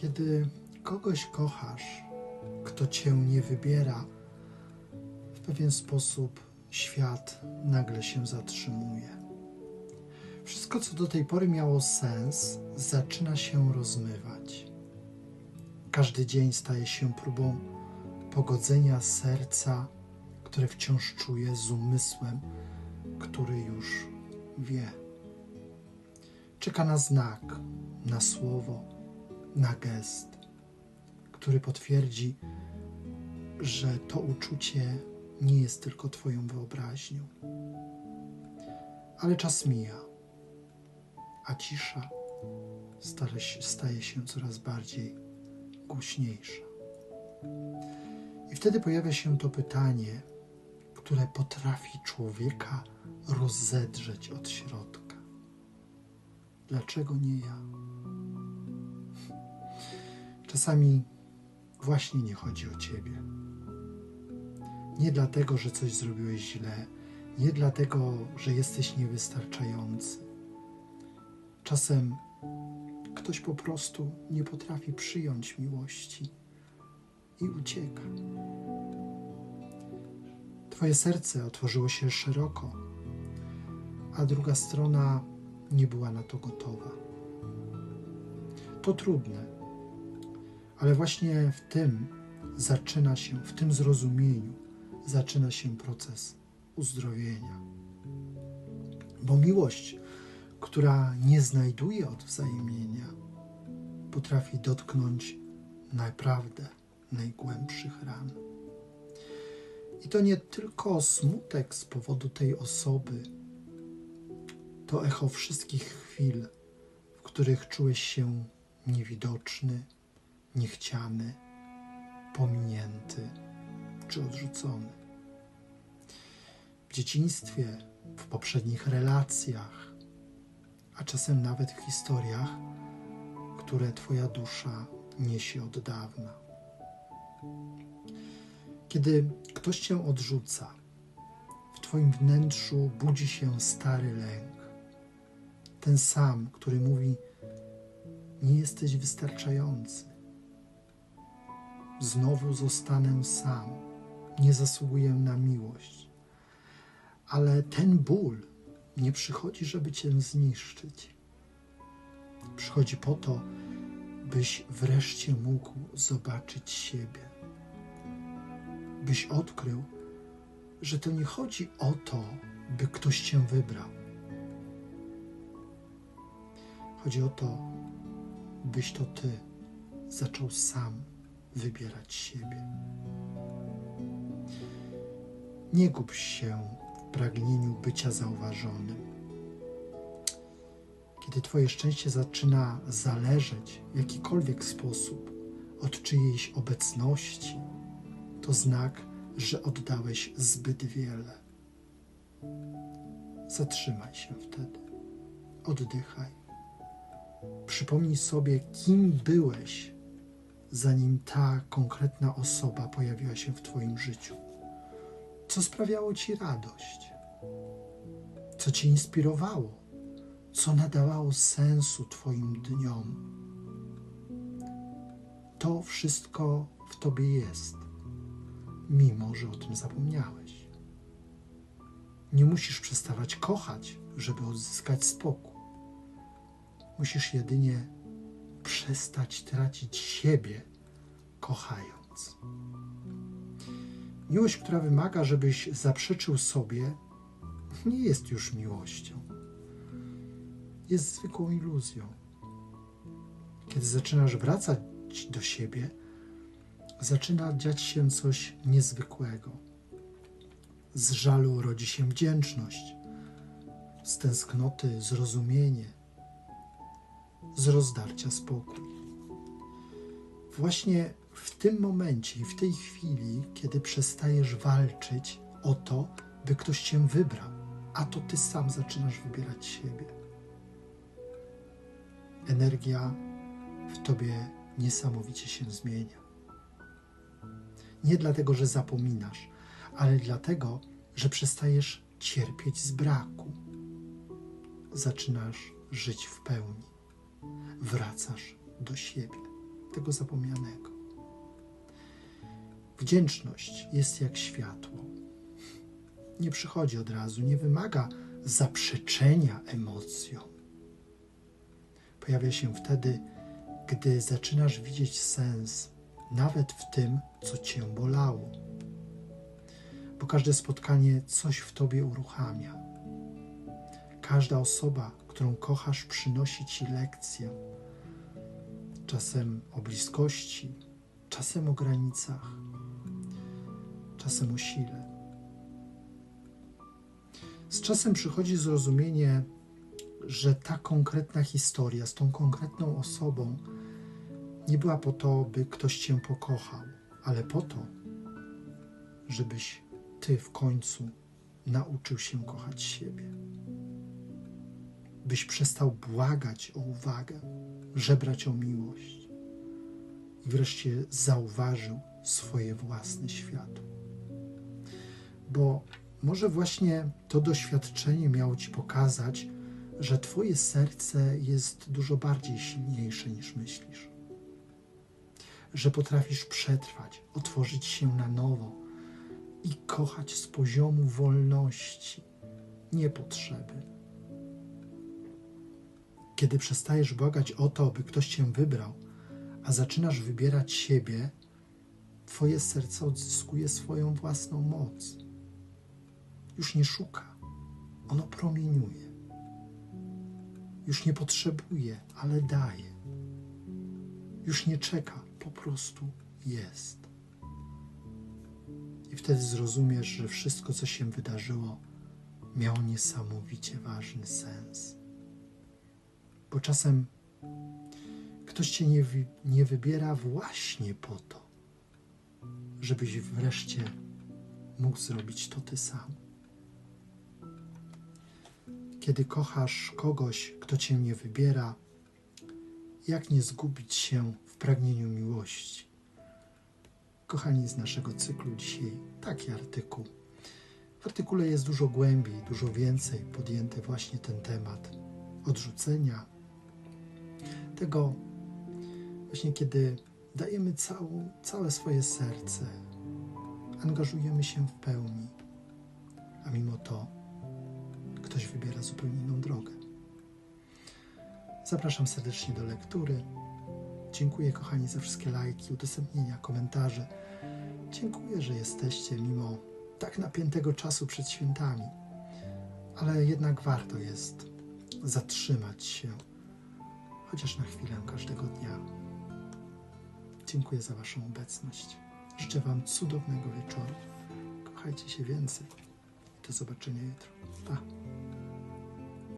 Kiedy kogoś kochasz, kto cię nie wybiera, w pewien sposób świat nagle się zatrzymuje. Wszystko, co do tej pory miało sens, zaczyna się rozmywać. Każdy dzień staje się próbą pogodzenia serca, które wciąż czuje, z umysłem, który już wie. Czeka na znak, na słowo, na gest, który potwierdzi, że to uczucie nie jest tylko Twoją wyobraźnią. Ale czas mija, a cisza staje się coraz bardziej głośniejsza. I wtedy pojawia się to pytanie, które potrafi człowieka rozedrzeć od środka. Dlaczego nie ja? Czasami właśnie nie chodzi o ciebie. Nie dlatego, że coś zrobiłeś źle, nie dlatego, że jesteś niewystarczający. Czasem ktoś po prostu nie potrafi przyjąć miłości i ucieka. Twoje serce otworzyło się szeroko, a druga strona nie była na to gotowa. To trudne, ale właśnie w tym zaczyna się, w tym zrozumieniu zaczyna się proces uzdrowienia. Bo miłość, która nie znajduje odwzajemnienia, potrafi dotknąć naprawdę najgłębszych ran. I to nie tylko smutek z powodu tej osoby, to echo wszystkich chwil, w których czułeś się niewidoczny, niechciany, pominięty czy odrzucony. W dzieciństwie, w poprzednich relacjach, a czasem nawet w historiach, które Twoja dusza niesie od dawna. Kiedy ktoś Cię odrzuca, w Twoim wnętrzu budzi się stary lęk. Ten sam, który mówi: Nie jesteś wystarczający. Znowu zostanę sam. Nie zasługuję na miłość. Ale ten ból nie przychodzi, żeby Cię zniszczyć. Przychodzi po to, byś wreszcie mógł zobaczyć siebie byś odkrył, że to nie chodzi o to, by ktoś cię wybrał. Chodzi o to, byś to ty zaczął sam wybierać siebie. Nie gub się w pragnieniu bycia zauważonym. Kiedy Twoje szczęście zaczyna zależeć w jakikolwiek sposób od czyjejś obecności, to znak, że oddałeś zbyt wiele. Zatrzymaj się wtedy, oddychaj. Przypomnij sobie, kim byłeś, zanim ta konkretna osoba pojawiła się w Twoim życiu. Co sprawiało Ci radość? Co Cię inspirowało? Co nadawało sensu Twoim dniom? To wszystko w Tobie jest mimo że o tym zapomniałeś. Nie musisz przestawać kochać, żeby odzyskać spokój. Musisz jedynie przestać tracić siebie, kochając. Miłość, która wymaga, żebyś zaprzeczył sobie, nie jest już miłością. Jest zwykłą iluzją. Kiedy zaczynasz wracać do siebie, zaczyna dziać się coś niezwykłego. Z żalu rodzi się wdzięczność, z tęsknoty zrozumienie, z rozdarcia spokój. Właśnie w tym momencie i w tej chwili, kiedy przestajesz walczyć o to, by ktoś cię wybrał, a to ty sam zaczynasz wybierać siebie. Energia w tobie niesamowicie się zmienia. Nie dlatego, że zapominasz, ale dlatego, że przestajesz cierpieć z braku. Zaczynasz żyć w pełni. Wracasz do siebie. tego zapomnianego. Wdzięczność jest jak światło. Nie przychodzi od razu, nie wymaga zaprzeczenia emocjom. Pojawia się wtedy, gdy zaczynasz widzieć sens nawet w tym, co cię bolało. Bo każde spotkanie coś w tobie uruchamia. Każda osoba, którą kochasz, przynosi ci lekcję. Czasem o bliskości, czasem o granicach, czasem o sile. Z czasem przychodzi zrozumienie, że ta konkretna historia z tą konkretną osobą nie była po to, by ktoś cię pokochał, ale po to, żebyś ty w końcu nauczył się kochać siebie. Byś przestał błagać o uwagę, żebrać o miłość i wreszcie zauważył swoje własne światło. Bo może właśnie to doświadczenie miało ci pokazać, że Twoje serce jest dużo bardziej silniejsze niż myślisz. Że potrafisz przetrwać, otworzyć się na nowo i kochać z poziomu wolności, nie potrzeby. Kiedy przestajesz błagać o to, by ktoś cię wybrał, a zaczynasz wybierać siebie, Twoje serce odzyskuje swoją własną moc. Już nie szuka, ono promieniuje już nie potrzebuje, ale daje. Już nie czeka, po prostu jest. I wtedy zrozumiesz, że wszystko, co się wydarzyło, miało niesamowicie ważny sens. Bo czasem ktoś cię nie, nie wybiera właśnie po to, żebyś wreszcie mógł zrobić to ty sam kiedy kochasz kogoś, kto cię nie wybiera, jak nie zgubić się w pragnieniu miłości. Kochani, z naszego cyklu dzisiaj taki artykuł. W artykule jest dużo głębiej, dużo więcej podjęty właśnie ten temat odrzucenia, tego właśnie kiedy dajemy całą, całe swoje serce, angażujemy się w pełni, a mimo to ktoś wybiera zupełnie inną drogę. Zapraszam serdecznie do lektury. Dziękuję, kochani, za wszystkie lajki, udostępnienia, komentarze. Dziękuję, że jesteście mimo tak napiętego czasu przed świętami, ale jednak warto jest zatrzymać się, chociaż na chwilę każdego dnia. Dziękuję za Waszą obecność. Życzę Wam cudownego wieczoru. Kochajcie się więcej. Do zobaczenia jutro. Pa.